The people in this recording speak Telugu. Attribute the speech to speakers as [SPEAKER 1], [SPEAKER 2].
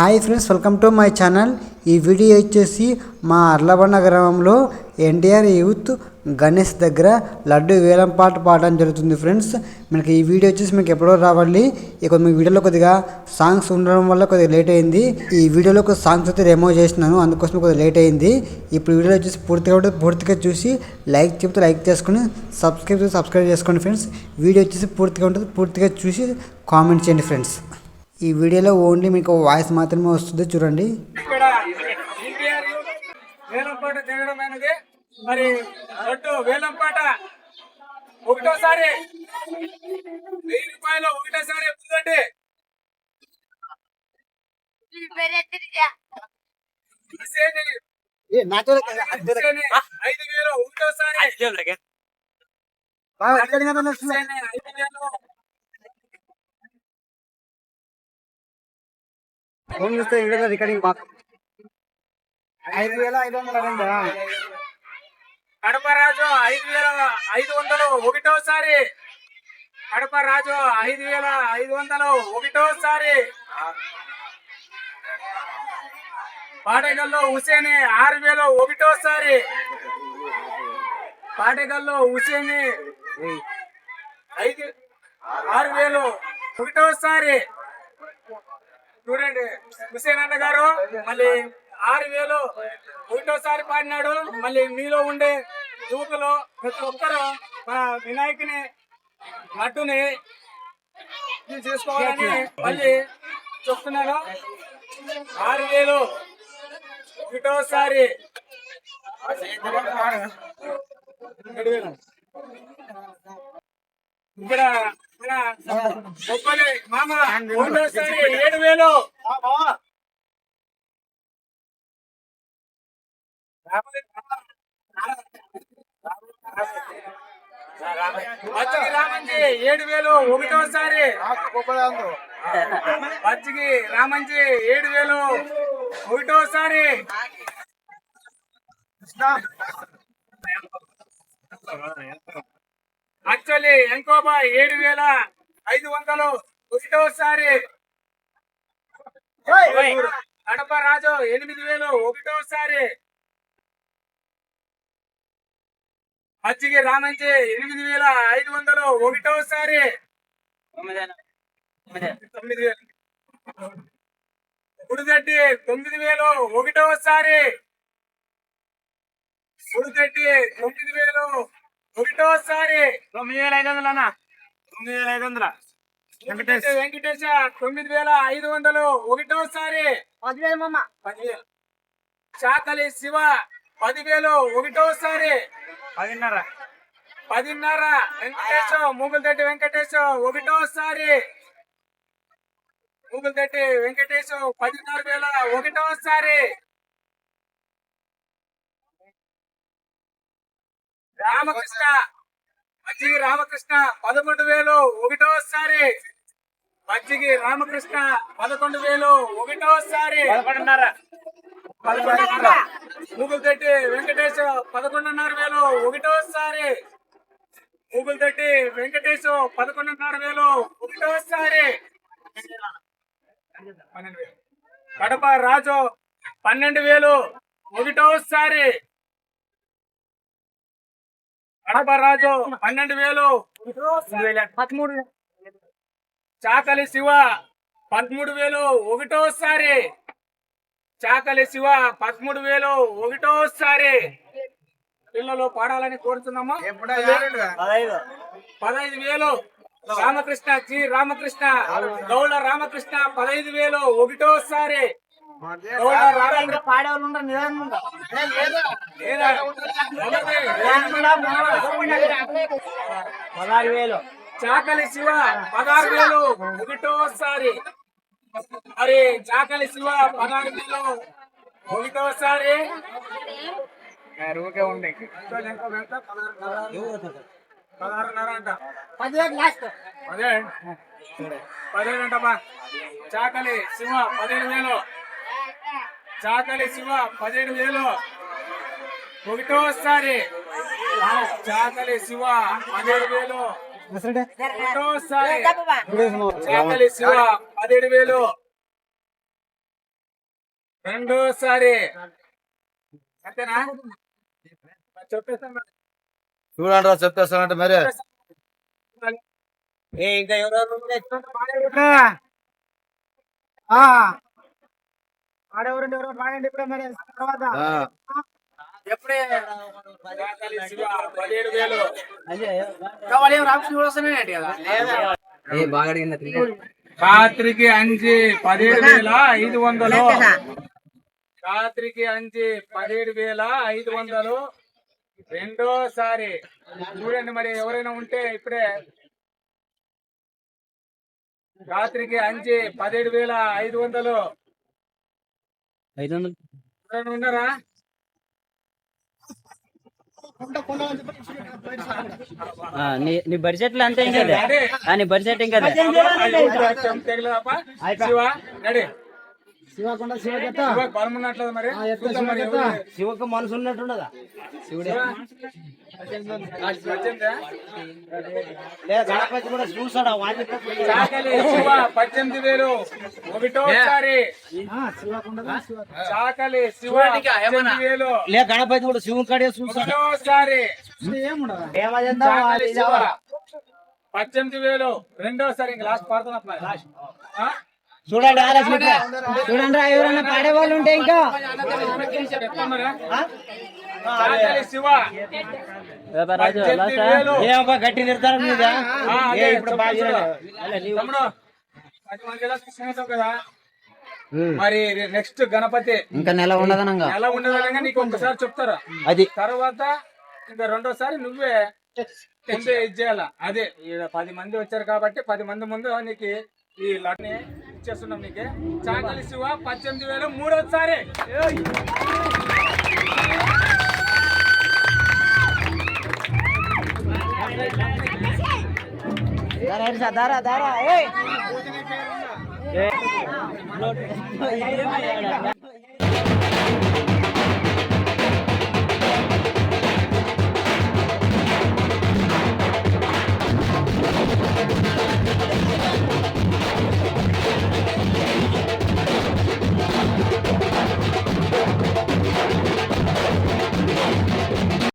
[SPEAKER 1] Hi friends welcome to my channel. ఈ వీడియో వచ్చేసి మా అర్లబండ గ్రామంలో ఎన్టీఆర్ యూత్ గణేష్ దగ్గర లడ్డు వేలం పాట పాడడం జరుగుతుంది ఫ్రెండ్స్. మనకి ఈ వీడియో వచ్చేసి మీకు ఎప్పుడో రావాలి. ఇక మీ వీడియోలో కొద్దిగా సాంగ్స్ ఉండడం వల్ల కొద్దిగా లేట్ అయింది. ఈ వీడియోలో ఒక సాంగ్స్ అయితే రిమూవ్ చేసినాను అందుకోసం కొద్దిగా లేట్ అయింది. ఇప్పుడు వీడియో వచ్చేసి పూర్తిగా పూర్తిగా చూసి లైక్ చెప్తే లైక్ చేసుకుని సబ్స్క్రైబ్ చేసి సబ్స్క్రైబ్ చేసుకోండి ఫ్రెండ్స్. వీడియో వచ్చేసి పూర్తిగా ఉంటుంది పూర్తిగా చూసి కామెంట్ చేయండి ఫ్రెండ్స్. ఈ వీడియోలో ఓన్లీ మీకు వాయిస్ మాత్రమే వస్తుంది చూడండి.
[SPEAKER 2] వేలంపాట తిరగడం అనేది మరి ఒట్టు వేలంపాట ఒకటోసారి వెయ్యి రూపాయలు ఒకటోసారి ఎప్పుడండి ఐదు వేలు ఒకటోసారి ఐదు వేలు
[SPEAKER 1] ఫోన్ చూస్తే వీడియోలో రికార్డింగ్ మాకు ఐదు వేల ఐదు వందల
[SPEAKER 2] కడప రాజు ఐదు వేల ఐదు వందలు ఒకటోసారి. కడప రాజు ఐదు వేల ఐదు వందలు ఒకటోసారి. పాటగల్లో హుసేని ఆరు వేలు ఒకటోసారి. పాటగల్లో హుసేని ఐదు ఆరు వేలు ఒకటోసారి. చూడండి హుసేన్ అన్న గారు మళ్ళీ ఆరు వేలు ఒకటోసారి పాడినాడు మళ్ళీ మీలో ఉండే యువకులు ప్రతి ఒక్కరు మన వినాయకుని మట్టుని చేసుకోవాలని మళ్ళీ చెప్తున్నాను ఆరు వేలు ఒకటోసారి ఇక్కడ మామ ఏడు వేలు. రామంజి ఏడు వేలు. ఒకటోసారి. పచ్చికి రామంజి ఏడు వేలు. ఒకటోసారి. యాక్చువల్లీ ఎంకోబా ఏడు వేల ఐదు వందలు ఒకటోసారి. కడప రాజు ఎనిమిది వేలు ఒకటోసారి. మజ్జిగి రామంచి ఎనిమిది వేల ఐదు వందలు ఒకటోసారి. తొమ్మిది వేలు. గుడిదడ్డి తొమ్మిది వేలు ఒకటోసారి. గుడిదడ్డి తొమ్మిది వేలు ఒకటోసారి తొమ్మిది వేల ఐదు వందలు అన్న. తొమ్మిది వేల ఐదు వందల? వెంకటేష్. వెంకటేశ తొమ్మిది వేల ఐదు వందలు. ఒకటోసారి పదివేలు పదివేలు. చాకలి శివ పదివేలు. ఒకటోసారి పదిన్నర. పదిన్నర. వెంకటేశ్ మూగులతెట్టి వెంకటేశ్ ఒకటోసారి మూగులతెట్టి వెంకటేశ్ పదిన్నర వేల. ఒకటోసారి రామకృష్ణ. మజ్జిగి రామకృష్ణ పదకొండు వేలు ఒకటోసారి. మజ్జిగి రామకృష్ణ పదకొండు వేలు ఒకటోసారి. పదకొండున్నర. పదకొండున్నర. గూగుల్ తట్టి వెంకటేష్ పదకొండున్నర వేలు ఒకటోసారి. తట్టి వెంకటేష్ పదకొండున్నర వేలు ఒకటోసారి. పన్నెండు వేలు. కడప రాజు పన్నెండు వేలు ఒకటోసారి. కడప రాజు పన్నెండు వేలు. పదమూడు చాకలి శివ పదమూడు వేలు. ఒకటోసారి. చాకలి శివ పదమూడు వేలు. ఒకటోసారి. పిల్లలు పాడాలని కోరుతున్నాము. పదహైదు. వేలు. రామకృష్ణ జి. రామకృష్ణ. గౌడ రామకృష్ణ పదహైదు వేలు. ఒకటోసారి. పదహారు వేలు. చాకలి శివ పదహారు వేలు. ఒకటోసారి. మరి చాకలి శివ పదహారు వేలు. ఒకటోసారి. ఊరికే ఉండే. పదహారున్నర అంట. పదిహేడు. పదిహేడు అంటమ్మా. చాకలి శివ పదిహేడు వేలు. చాకలి శివ పదిహేడు వేలు. ఒకటోసారి. చాకలి శివ పదిహేడు వేలు. ఒకటోసారి. చాకలి శివ పదిహేడు వేలు. రెండోసారి. అంతేనా.
[SPEAKER 3] చూడండి రా చెప్పేస్తానంటే మరి.
[SPEAKER 2] ఏ ఇంకా ఎవరెవరు ఆడెవరండి ఎవరో పాడండి ఇప్పుడే మరి. తర్వాత
[SPEAKER 3] ఆ,
[SPEAKER 2] ఎప్పుడే? పదిహేడు వేలు. రాత్రికి అంచి పదిహేడు వేల ఐదు వందలు. రాత్రికి అంచి పదిహేడు వేల ఐదు వందలు. రెండోసారి చూడండి మరి ఎవరైనా ఉంటే ఇప్పుడే. రాత్రికి అంచి పదిహేడు వేల ఐదు వందలు.
[SPEAKER 4] ఐదు వందలు
[SPEAKER 2] ఉన్నారా
[SPEAKER 4] ఆ, నీ నీ బడ్జెట్లో అంతే ఇంకా నీ బడ్జెట్ ఇంకా
[SPEAKER 2] తెగలపా శివ నడి శివ బలం ఉన్నట్లేదు మరి?
[SPEAKER 4] శివకు మనసు ఉన్నట్టున్నదా?
[SPEAKER 2] శివ? పద్దెనిమిదా?
[SPEAKER 4] గణపతి కూడా చూసాడా?
[SPEAKER 2] పద్దెనిమిది వేలు. ఒకటోసారి. చాకలి శివ పద్దెనిమిది వేలు.
[SPEAKER 4] లే గణపతి కూడా శివుని కాడే చూసాడు?
[SPEAKER 2] ఒకటోసారి. పద్దెనిమిది వేలు. రెండోసారి ఇంకా లాస్ట్ పాడుతున్నా ఆ?
[SPEAKER 4] చూడండి ఆలోచన చూడండి రా, ఎవరైనా పాడే వాళ్ళు ఉంటే ఇంకా. గట్టి నిర్ధారణ ఏ, ఇప్పుడు
[SPEAKER 2] ఎలా చూసుకుంటావు కదా. మరి నెక్స్ట్ గణపతి.
[SPEAKER 4] ఇంకా నెల ఉండదనంగా
[SPEAKER 2] ఎలా ఉండదనగా నీకు ఒక్కసారి చెప్తారా.
[SPEAKER 4] అది.
[SPEAKER 2] తర్వాత ఇంకా రెండోసారి నువ్వే ముందే ఇది చేయాల? అదే ఈడ పది మంది వచ్చారు కాబట్టి పది మంది ముందు నీకు ఈ లడ్ని ఇచ్చేస్తున్నాం నీకు. చాకలి శివ పద్దెనిమిది వేలు మూడోసారి!
[SPEAKER 4] దారా దారా